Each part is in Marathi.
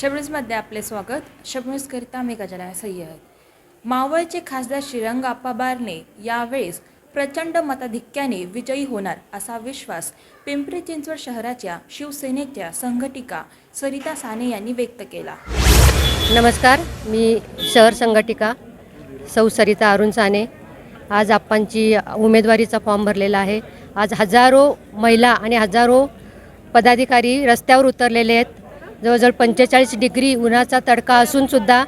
शबनीजमध्ये आपले स्वागत. शबनीजकरिता मी गजाला सय्यद. मावळचे खासदार श्रीरंग आप्पा बारणे यावेळेस प्रचंड मताधिक्याने विजयी होणार असा विश्वास पिंपरी चिंचवड शहराच्या शिवसेनेच्या संघटिका सरिता साने यांनी व्यक्त केला. नमस्कार मी शहर संघटिका सौ सरिता अरुण साने. आज आप्पांची उमेदवारीचा फॉर्म भरलेला आहे. आज हजारो महिला आणि हजारो पदाधिकारी रस्त्यावर उतरलेले आहेत. जवळजवळ पंचेचाळीस डिग्री उन्हाचा तडका असूनसुद्धा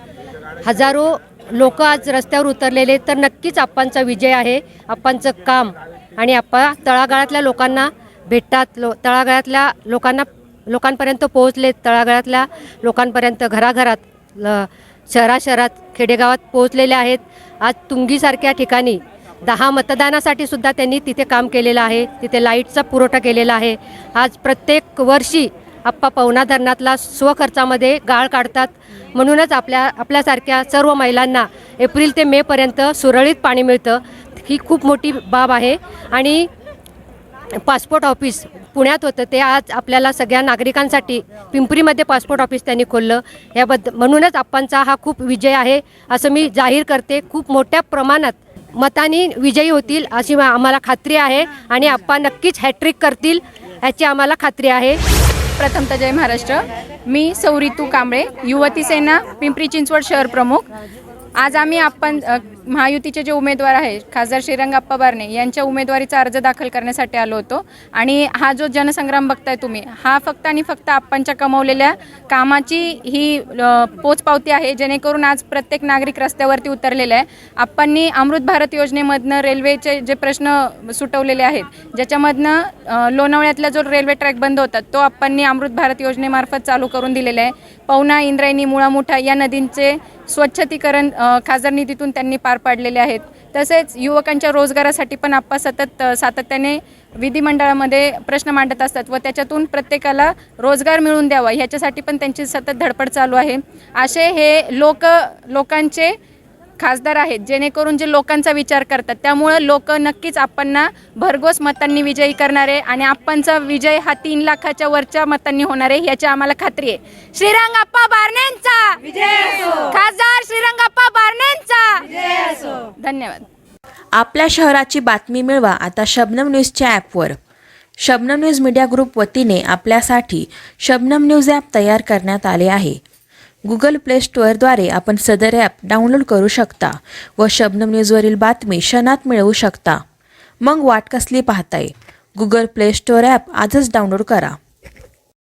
हजारो लोक आज रस्त्यावर उतरलेले तर नक्कीच आप्पांचा विजय आहे. आप्पांचं काम आणि आप्पा तळागाळातल्या लोकांना भेटतात. लो तळागाळातल्या लोकांना लोकांपर्यंत पोहोचले तळागाळातल्या लोकांपर्यंत घराघरात ल शहरा शहरात खेडेगावात पोहोचलेले आहेत. आज तुंगीसारख्या ठिकाणी दहा मतदानासाठी सुद्धा त्यांनी तिथे काम केलेलं आहे. तिथे लाईटचा पुरवठा केलेला आहे. आज प्रत्येक वर्षी आप्पा पवना धरणातला स्वखर्चामध्ये गाळ काढतात. म्हणूनच आपल्या आपल्यासारख्या सर्व महिलांना एप्रिल ते मेपर्यंत सुरळीत पाणी मिळतं. ही खूप मोठी बाब आहे. आणि पासपोर्ट ऑफिस पुण्यात होतं. ते आज आपल्याला सगळ्या नागरिकांसाठी पिंपरीमध्ये पासपोर्ट ऑफिस त्यांनी खोललं. याबद्दल म्हणूनच आप्पांचा हा खूप विजय आहे असं मी जाहीर करते. खूप मोठ्या प्रमाणात मतांनी विजयी होतील अशी मा- आम्हाला खात्री आहे. आणि आप्पा नक्कीच हॅट्रिक करतील याची आम्हाला खात्री आहे. प्रथमतः जय महाराष्ट्र. मी सौरितू कांबळे युवती सेना पिंपरी चिंचवड शहर प्रमुख. आज आम्ही आपण महायुतीचे जे उमेदवार आहेत खासदार श्रीरंग अप्पा बारणे यांच्या उमेदवारीचा अर्ज दाखल करण्यासाठी आलो होतो. आणि हा जो जनसंग्राम बघताय तुम्ही हा फक्त आणि फक्त आप्पांच्या कमवलेल्या कामाची ही पोचपावती आहे जेणेकरून आज प्रत्येक नागरिक रस्त्यावरती उतरलेला आहे. आप्पांनी अमृत भारत योजनेमधनं रेल्वेचे जे प्रश्न सुटवलेले आहेत ज्याच्यामधनं लोणावळ्यातला जो रेल्वे ट्रॅक बंद होता तो आप्पांनी अमृत भारत योजनेमार्फत चालू करून दिलेला आहे. पवना इंद्रायणी मुळामुठा या नदींचे स्वच्छतीकरण खासदार निधीतून त्यांनी पार पाडलेले आहेत. तसेच युवकांच्या रोजगारासाठी पण आप्पा सतत सातत्याने विधिमंडळामध्ये प्रश्न मांडत असतात व त्याच्यातून प्रत्येकाला रोजगार मिळवून द्यावा ह्याच्यासाठी पण त्यांची सतत धडपड चालू आहे. असे हे लोक लोकांचे खासदार आहेत जेणेकरून जे लोकांचा विचार करतात. त्यामुळं लोक नक्कीच आपणना भरघोस मतांनी विजयी करणार आहे आणि आपणचा विजय हा तीन लाखाच्या वरच्या मतांनी होणार आहे याची आम्हाला खात्री आहे. श्रीरंगाप्पा बारणेंचा खासदार श्रीरंगाप्पा बारणेंचा धन्यवाद. आपल्या शहराची बातमी मिळवा आता शबनम न्यूजच्या ॲपवर. शबनम न्यूज मीडिया ग्रुप वतीने आपल्यासाठी शबनम न्यूज ॲप तयार करण्यात आले आहे. गुगल प्ले स्टोअरद्वारे आपण सदर ॲप डाउनलोड करू शकता व शबनम न्यूजवरील बातमी क्षणात मिळवू शकता. मग वाट कसली पाहताय? गुगल प्ले स्टोअर ॲप आजच डाउनलोड करा.